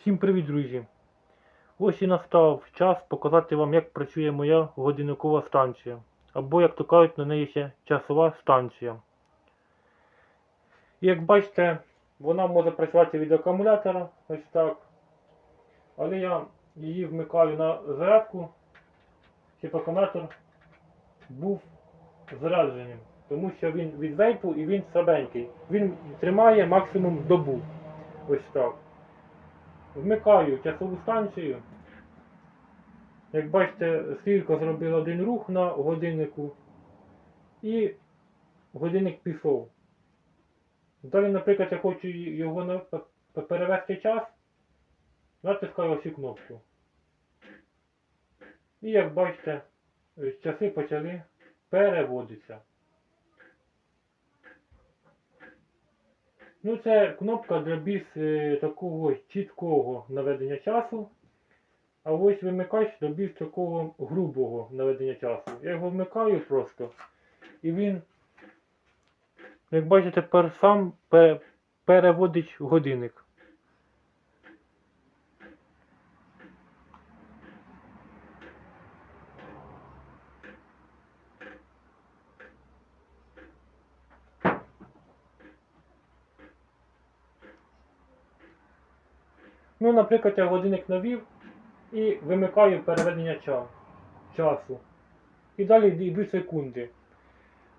Всім привіт, друзі! Ось і настав час показати вам, як працює моя годинникова станція. Або, як то кажуть, на неї ще часова станція. Як бачите, вона може працювати від акумулятора, ось так. Але я її вмикаю на зарядку, щоб акумулятор був зарядженим. Тому що він від вейпу і він слабенький. Він тримає максимум добу. Ось так. Вмикаю часову станцію. Як бачите, стрілка зробила один рух на годиннику і годинник пішов. Далі, наприклад, я хочу його перевести час, натискаю ось кнопку. І як бачите, е, часи почали переводитися. Ну, це кнопка для більш е, такого чіткого наведення часу. А ось вимикач для більш такого грубого наведення часу. Я його вмикаю просто. І він, як бачите, тепер сам переводить годинник. Ну, наприклад, я годинник навів і вимикаю переведення часу. І далі йдуть секунди.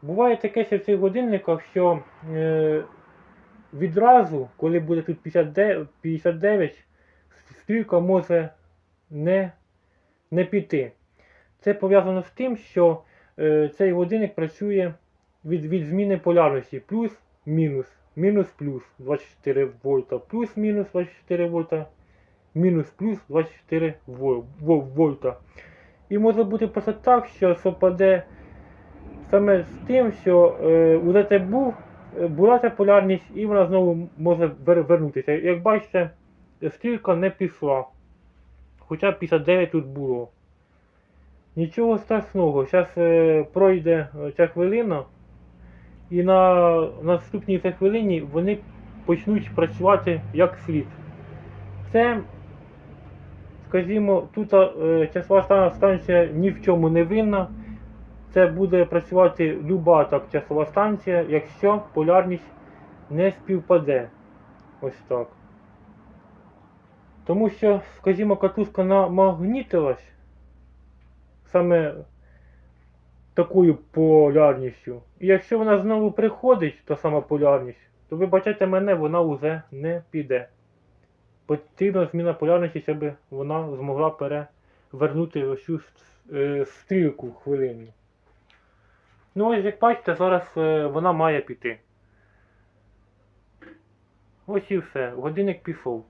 Буває таке ще в цих годинниках, що е, відразу, коли буде тут 59, 59 стрілка може не, не піти. Це пов'язано з тим, що е, цей годинник працює від, від зміни полярності плюс-мінус, мінус-плюс 24 вольта, плюс-мінус 24 вольта, мінус-плюс 24 вол- вол- вольта. І може бути просто так, що совпаде саме з тим, що е, у ЗТ був, е, була ця полярність і вона знову може вернутися. Як бачите, стрілка не пішла. Хоча 59 тут було. Нічого страшного, зараз е, пройде е, ця хвилина, і на наступній цій хвилині вони почнуть працювати як слід. Це, скажімо, тут е, часова станція ні в чому не винна. Це буде працювати люба так часова станція, якщо полярність не співпаде. Ось так. Тому що, скажімо, катушка намагнітилась саме такою полярністю. І якщо вона знову приходить, та сама полярність, то вибачайте мене, вона вже не піде. Потрібна зміна полярності, щоб вона змогла перевернути ось цю е, стрілку хвилину. Ну ось як бачите, зараз е, вона має піти. Ось і все. Годинник пішов.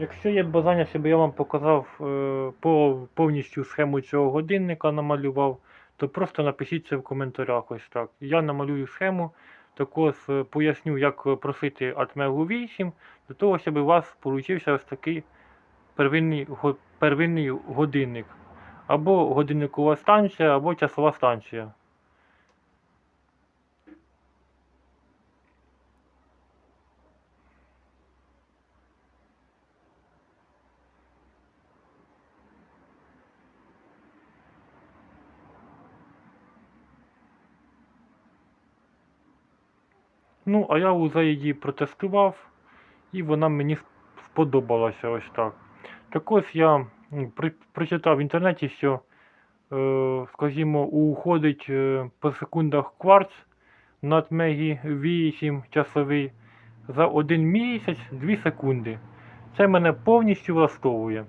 Якщо є бажання, щоб я вам показав е, по, повністю схему цього годинника намалював, то просто напишіть це в коментарях ось так. Я намалюю схему, також е, поясню, як просити Atmel 8, для того, щоб у вас получився ось такий первинний, первинний годинник. Або годинникова станція, або часова станція. Ну, а я вже її протестував, і вона мені сподобалася ось так. Також я при, прочитав в інтернеті, що, е, скажімо, уходить е, по секундах кварц над Мегі 8 часовий за 1 місяць 2 секунди. Це мене повністю влаштовує.